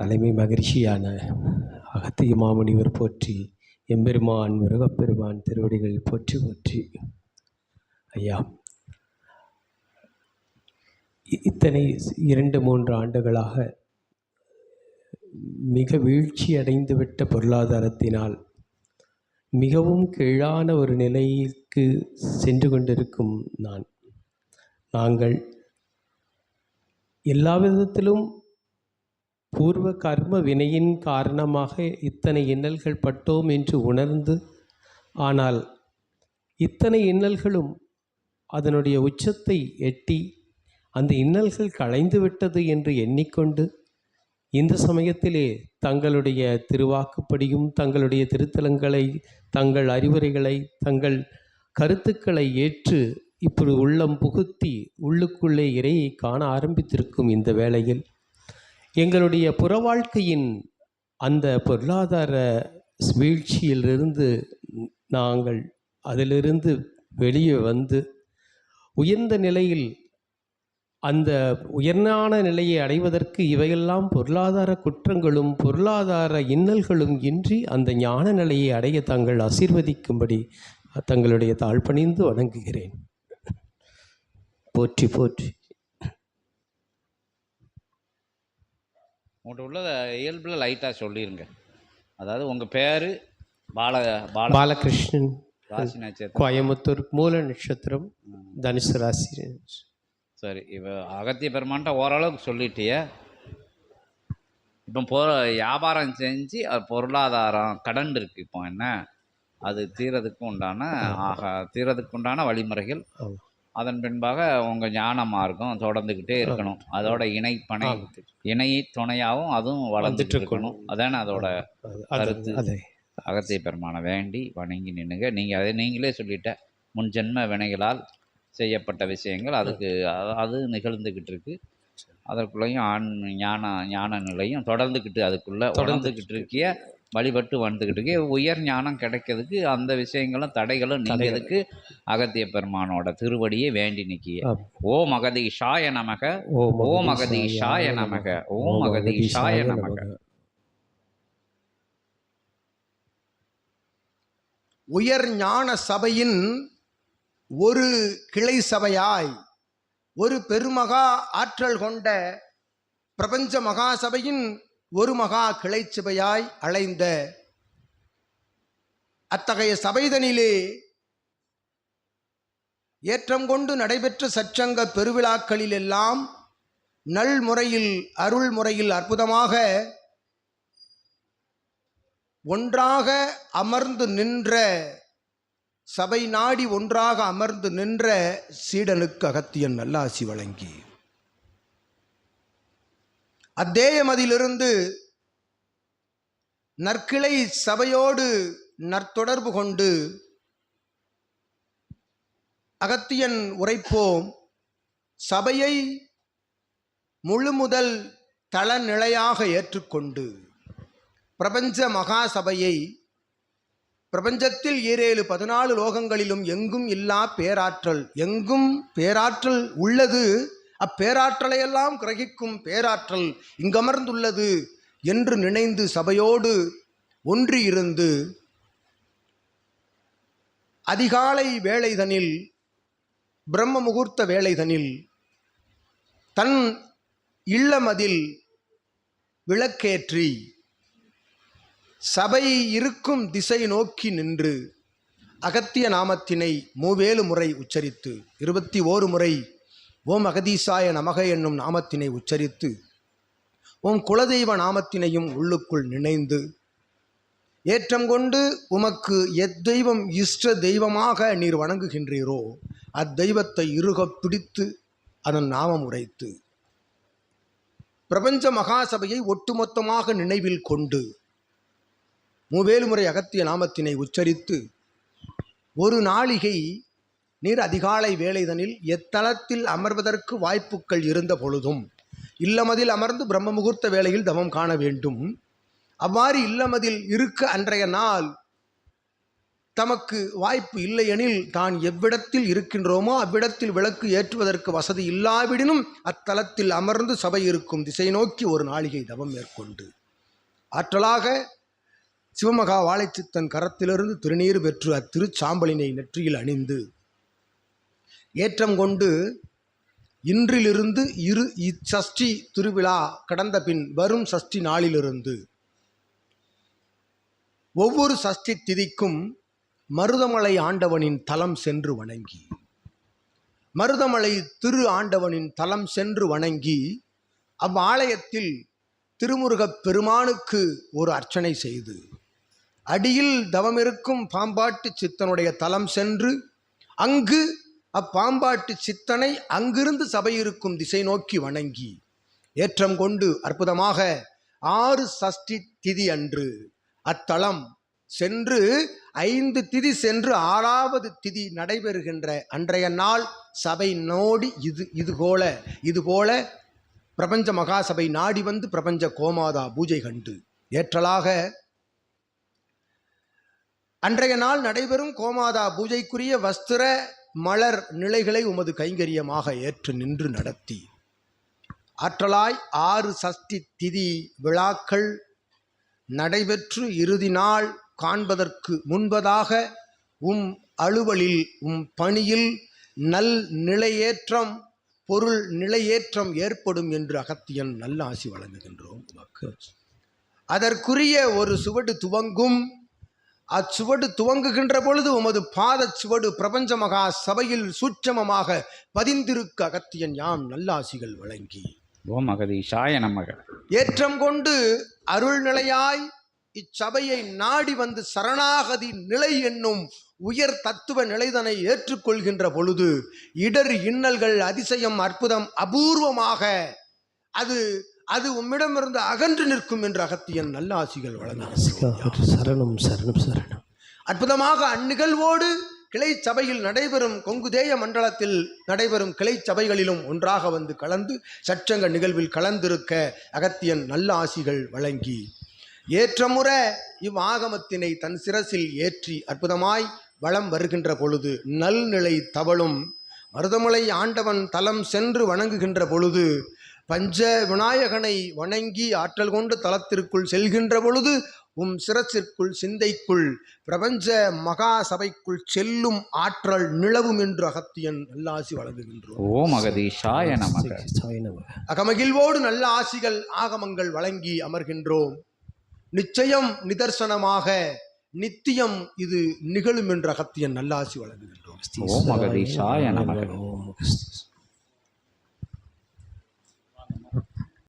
தலைமை மகிழ்ச்சியான அகத்திய மாமுனிவர் போற்றி எம்பெருமான் முருகப்பெருமான் திருவடிகள் போற்றி போற்றி. ஐயா இத்தனை இரண்டு மூன்று ஆண்டுகளாக மிக வீழ்ச்சி அடைந்துவிட்ட பொருளாதாரத்தினால் மிகவும் கீழான ஒரு நிலைக்கு சென்று கொண்டிருக்கும் நான். நாங்கள் எல்லா விதத்திலும் பூர்வ கர்ம வினையின் காரணமாக இத்தனை இன்னல்கள் பட்டோம் என்று உணர்ந்து ஆனால் இத்தனை இன்னல்களும் அதனுடைய உச்சத்தை எட்டி அந்த இன்னல்கள் களைந்து விட்டது என்று எண்ணிக்கொண்டு இந்த சமயத்திலே தங்களுடைய திருவாக்குப்படியும் தங்களுடைய திருத்தலங்களை தங்கள் அறிவுரைகளை தங்கள் கருத்துக்களை ஏற்று இப்படி உள்ளம் புகுத்தி உள்ளுக்குள்ளே இறையை காண ஆரம்பித்திருக்கும் இந்த வேளையில் எங்களுடைய புற வாழ்க்கையின் அந்த பொருளாதார வீழ்ச்சியிலிருந்து நாங்கள் அதிலிருந்து வெளியே வந்து உயர்ந்த நிலையில் அந்த உயர்ந்தான நிலையை அடைவதற்கு இவையெல்லாம் பொருளாதார குற்றங்களும் பொருளாதார இன்னல்களும் இன்றி அந்த ஞான நிலையை அடைய தாங்கள் ஆசீர்வதிக்கும்படி தங்களுடைய தாழ்பணிந்து வணங்குகிறேன். போற்றி போற்றி. உங்கள்கிட்ட உள்ளதை இயல்பில் லைட்டாக சொல்லிடுங்க அதாவது உங்கள் பேர் பால பால பாலகிருஷ்ணன் ராசி நட்சத்திரம். கோயம்புத்தூர் மூல நட்சத்திரம் தனுசு ராசி சரி இப்போ அகத்திய பெருமான்ட்ட ஓரளவுக்கு சொல்லிட்டிய. இப்போ பொ வியாபாரம் செஞ்சு அது பொருளாதாரம் கடன் இருக்குது இப்போ என்ன? அது தீரதுக்கு உண்டான ஆக தீரதுக்கு உண்டான வழிமுறைகள். அதன் பின்பாக உங்கள் ஞான மார்க்கம் தொடர்ந்துக்கிட்டே இருக்கணும். அதோட இணைப்பனை இணை துணையாகவும் அதுவும் வளர்ந்துட்டு இருக்கணும். அதானே அதோட அது- கருத்து. அகத்திய பெருமானை வேண்டி வணங்கி நின்னுங்க. நீங்கள் அதை நீங்களே சொல்லிட்ட முன் ஜென்ம வினைகளால் செய்யப்பட்ட விஷயங்கள் அதுக்கு அது- அது நிகழ்ந்துக்கிட்டு இருக்கு. அதற்குள்ளேயும் ஆண் ஞான ஞான நிலையும் தொடர்ந்துக்கிட்டு அதுக்குள்ளே தொடர்ந்துக்கிட்டு இருக்கிய வழிபட்டு வந்துக்கிட்டு இருக்கே. உயர் ஞானம் கிடைக்கிறதுக்கு அந்த விஷயங்களும் தடைகளும் நீங்கிறதுக்கு அகத்திய பெருமானோட திருவடியை வேண்டி நிற்கிய. ஓம் அகதீஷாய நமக. ஓம் ஓம் அகதீஷாய நமக. ஓம் அகதீஷாய நமக. உயர் ஞான சபையின் ஒரு கிளை சபையாய் ஒரு பெருமகா ஆற்றல் கொண்ட பிரபஞ்ச மகா சபையின் ஒரு மகா கிளை சபையாய் அலைந்த அத்தகைய சபைதனிலே ஏற்றம் கொண்டு நடைபெற்ற சச்சங்க பெருவிழாக்களிலெல்லாம் நல் முறையில் அருள் முறையில் அற்புதமாக ஒன்றாக அமர்ந்து நின்ற சபை நாடி ஒன்றாக அமர்ந்து நின்ற சீடனுக்கு அகத்தியன் நல்லாசி வழங்கி. அத்தேயமதிலிருந்து நற்கிளை சபையோடு நற்தொடர்பு கொண்டு அகத்தியன் உரைப்போம். சபையை முழு முதல் தளநிலையாக ஏற்றுக்கொண்டு பிரபஞ்ச மகா சபையை பிரபஞ்சத்தில் ஈரேழு பதினாலு லோகங்களிலும் எங்கும் இல்லா பேராற்றல். எங்கும் பேராற்றல் உள்ளது அப்பேராற்றலையெல்லாம் கிரகிக்கும் பேராற்றல் இங்கமர்ந்துள்ளது என்று நினைந்து சபையோடு ஒன்றியிருந்து அதிகாலை வேளைதனில் பிரம்ம முகூர்த்த வேளைதனில் தன் இல்லமதில் விளக்கேற்றி சபை இருக்கும் திசை நோக்கி நின்று அகத்திய நாமத்தினை மூவேலு முறை உச்சரித்து இருபத்தி ஓரு முறை ஓம் அகதீசாய நமக என்னும் நாமத்தினை உச்சரித்து உம் குலதெய்வ நாமத்தினையும் உள்ளுக்குள் நினைந்து ஏற்றம் கொண்டு உமக்கு எத்தெய்வம் இஷ்ட தெய்வமாக நீர் வணங்குகின்றீரோ அத்தெய்வத்தை இருகப் பிடித்து அதன் நாமம் உரைத்து. பிரபஞ்ச மகாசபையை ஒட்டுமொத்தமாக நினைவில் கொண்டு மூவேலுமுறை அகத்திய நாமத்தினை உச்சரித்து ஒரு நாளிகை நீர் அதிகாலை வேலைதனில் எத்தளத்தில் அமர்வதற்கு வாய்ப்புகள் இருந்த பொழுதும் இல்லமதில் அமர்ந்து பிரம்ம முகூர்த்த வேளையில் தவம் காண வேண்டும். அவ்வாறு இல்லமதில் இருக்க அன்றைய நாள் தமக்கு வாய்ப்பு இல்லையெனில் தான் எவ்விடத்தில் இருக்கின்றோமோ அவ்விடத்தில் விளக்கு ஏற்றுவதற்கு வசதி இல்லாவிடினும் அத்தலத்தில் அமர்ந்து சபை இருக்கும் திசை நோக்கி ஒரு நாளிகை தவம் மேற்கொண்டு. ஆற்றலாக சிவமகா வாழைச்சித்தன் கரத்திலிருந்து திருநீர் பெற்று அத்திருச்சாம்பலினை நெற்றியில் அணிந்து ஏற்றம் கொண்டு இன்றிலிருந்து இரு இச்சஷ்டி திருவிழா கடந்த பின் வரும் சஷ்டி நாளிலிருந்து. ஒவ்வொரு சஷ்டி திதிக்கும் மருதமலை ஆண்டவனின் தலம் சென்று வணங்கி. மருதமலை திரு ஆண்டவனின் தலம் சென்று வணங்கி அவ்வாலயத்தில் திருமுருகப் பெருமானுக்கு ஒரு அர்ச்சனை செய்து அடியில் தவமிருக்கும் பாம்பாட்டு சித்தனுடைய தலம் சென்று அங்கு அப்பாம்பாட்டு சித்தனை அங்கிருந்து சபை இருக்கும் திசை நோக்கி வணங்கி ஏற்றம் கொண்டு அற்புதமாக ஆறு சஷ்டி திதி அன்று அத்தலம் சென்று ஐந்து திதி சென்று ஆறாவது திதி நடைபெறுகின்ற அன்றைய நாள் சபை நோடி இது இது போல இது போல பிரபஞ்ச மகாசபை நாடி வந்து பிரபஞ்ச கோமாதா பூஜை கண்டு ஏற்றலாக. அன்றைய நாள் நடைபெறும் கோமாதா பூஜைக்குரிய வஸ்திர மலர் நிலைகளை உமது கைங்கரியமாக ஏற்று நின்று நடத்தி. ஆற்றலாய் ஆறு சஷ்டி திதி விழாக்கள் நடைபெற்று இறுதி நாள் காண்பதற்கு முன்பதாக உம் அலுவலில் உம் பணியில் நல் நிலையேற்றம் பொருள் நிலையேற்றம் ஏற்படும் என்று அகத்தியன் நல்ல ஆசி வழங்குகின்றோம். உமக்கு. அதற்குரிய ஒரு சுவடு துவங்கும். அச்சுவடு துவங்குகின்ற பொழுது உமது பாதச் சுவடு பிரபஞ்ச மகா சபையில் சூட்சமமாக பதிந்திருக்க அகத்தியன் யாம் நல்லாசிகள் வழங்கி. ஓம் அகதீஷாய நமக. ஏற்றம் கொண்டு அருள்நிலையாய் இச்சபையை நாடி வந்து சரணாகதி நிலை என்னும் உயர் தத்துவ நிலைதனை ஏற்றுக்கொள்கின்ற பொழுது இடர் இன்னல்கள் அதிசயம் அற்புதம் அபூர்வமாக அது அது உம்மிடமிருந்து அகன்று நிற்கும் என்று அகத்தியன் நல்ல ஆசிகள் வழங்க சரணம் சரணம் சரணம். அற்புதமாக அந்நிகழ்வோடு கிளை சபையில் நடைபெறும் கொங்குதேய மண்டலத்தில் நடைபெறும் கிளை சபைகளிலும் ஒன்றாக வந்து கலந்து சற்றங்க நிகழ்வில் கலந்திருக்க அகத்தியன் நல்ல ஆசிகள் வழங்கி ஏற்றமுற இவ்வாகமத்தினை தன் சிரசில் ஏற்றி அற்புதமாய் வலம் வருகின்ற பொழுது நல்நிலை தவளும் மருதமலை ஆண்டவன் தலம் சென்று வணங்குகின்ற பொழுது பஞ்ச விநாயகனை வணங்கி ஆற்றல் கொண்டு தலத்திற்குள் செல்கின்ற பொழுது உம் சிரசிற்குள் சிந்தைக்குள் பிரபஞ்ச மகா சபைக்குள் செல்லும் ஆற்றல் நிலவும் என்று அகத்தியன் நல்லாசி வழங்குகின்றோம். ஓம் அகதீஷாய நமக. அகமகிழ்வோடு நல்ல ஆசிகள் ஆகமங்கள் வழங்கி அமர்கின்றோம். நிச்சயம் நிதர்சனமாக நித்தியம் இது நிகழும் என்று அகத்தியன் நல்லாசி வழங்குகின்றோம். ஓம் அகதீஷாய நமக. ஓம் அகஸ்தீஸ்